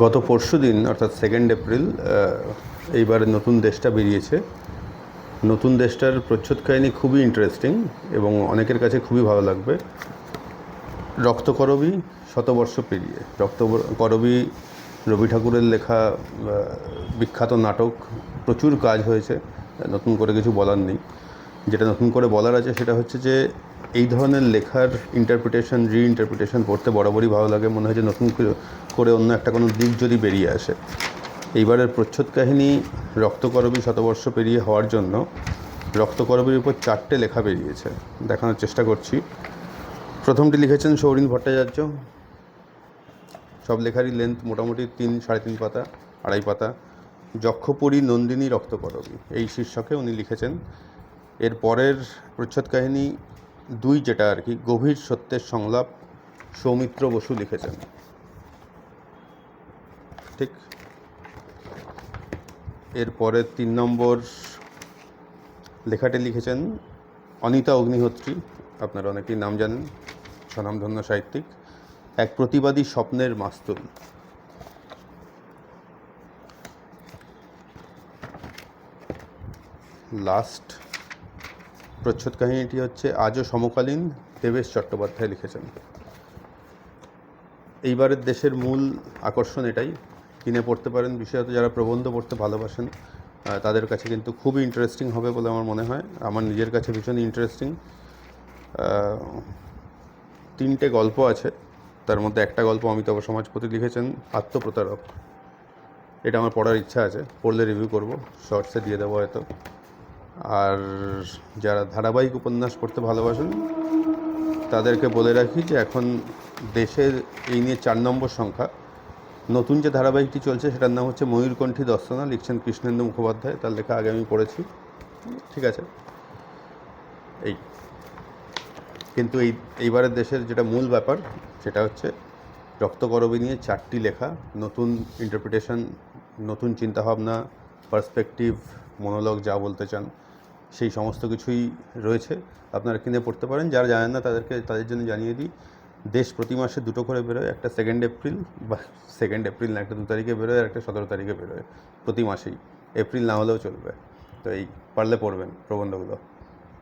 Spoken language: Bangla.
গত পরশু দিন, অর্থাৎ সেকেন্ড এপ্রিল এইবারে নতুন দেশটা বেরিয়েছে। নতুন দেশটার প্রচ্ছদ কাহিনী খুবই ইন্টারেস্টিং এবং অনেকের কাছে খুবই ভালো লাগবে। রক্তকরবী শতবর্ষ পেরিয়ে, রক্তকরবী রবি ঠাকুরের লেখা বিখ্যাত নাটক প্রচুর কাজ হয়েছে। নতুন করে কিছু বলার নেই। যেটা নতুন করে বলার আছে সেটা হচ্ছে যে এই ধরনের লেখার ইন্টারপ্রিটেশন রি ইন্টারপ্রিটেশন পড়তে বরাবরই ভালো লাগে। মনে হয় যে নতুন করে- অন্য একটা কোনো দিক যদি বেরিয়ে আসে। এইবারের প্রচ্ছদ কাহিনী রক্তকরবী শতবর্ষ পেরিয়ে হওয়ার জন্য রক্তকরবীর উপর চারটে লেখা বেরিয়েছে। দেখানোর চেষ্টা করছি। প্রথমটি লিখেছেন সৌরিন ভট্টাচার্য। সব লেখারই লেন্থ মোটামুটি তিন, সাড়ে তিন পাতা, আড়াই পাতা। যক্ষপুরী নন্দিনী রক্তকরবী, এই শীর্ষকে উনি লিখেছেন। এর পরের প্রচ্ছদ কাহিনী দুই যেটা আর কি, গভীর সত্যের সংলাপ সৌমিত্র বসু লিখেছেন। ঠিক? এর পরের তিন নম্বর লেখাটি লিখেছেন অনিতা অগ্নিহোত্রী। আপনারা অনেকেই নাম জানেন, স্বনামধন্য সাহিত্যিক। এক প্রতিবাদী স্বপ্নের মাস্তুল। লাস্ট প্রচ্ছদ কাহিনীটি হচ্ছে আজও সমকালীন দেবেশ চট্টোপাধ্যায় লিখেছেন। এইবারের দেশের মূল আকর্ষণ এটাই। কিনে পড়তে পারেন, বিশেষত যারা প্রবন্ধ পড়তে ভালোবাসেন তাদের কাছে কিন্তু খুবই ইন্টারেস্টিং হবে বলে আমার মনে হয়। আমার নিজের কাছে ভীষণই ইন্টারেস্টিং তিনটে গল্প আছে। তার মধ্যে একটা গল্প অমিতাভ সমাজপতি লিখেছেন, আত্মপ্রতারক। এটা আমার পড়ার ইচ্ছা আছে। পড়লে রিভিউ করব। শর্টসে দিয়ে দেবো হয়তো। আর যারা ধারাবাহিক উপন্যাস পড়তে ভালোবাসেন, তাদেরকে বলে রাখি যে এখন দেশের এই নিয়ে চার নম্বর সংখ্যা। নতুন যে ধারাবাহিকটি চলছে, সেটার নাম হচ্ছে ময়ূরকণ্ঠী দর্শনা, লিখছেন কৃষ্ণেন্দু মুখোপাধ্যায়। তার লেখা আগে আমি পড়েছি। ঠিক আছে। এই। কিন্তু এই, এইবারের দেশের যেটা মূল ব্যাপার, সেটা হচ্ছে রক্তকরবী নিয়ে চারটি লেখা, নতুন ইন্টারপ্রিটেশন নতুন চিন্তাভাবনা পার্সপেক্টিভ মনোলগ যা বলতে চান, সেই সমস্ত কিছুই রয়েছে। আপনারা কিনে পড়তে পারেন। যারা জানেন না, তাদেরকে, তাদের জন্য জানিয়ে দিই, দেশ প্রতি মাসে দুটো করে বেরোয়। একটা সেকেন্ড এপ্রিল বা সেকেন্ড এপ্রিল না, একটা দু তারিখে বেরোয় আর একটা সতেরো তারিখে বেরোয় প্রতি মাসেই। এপ্রিল না হলেও চলবে। তো এই পারলে পড়বেন প্রবন্ধগুলো।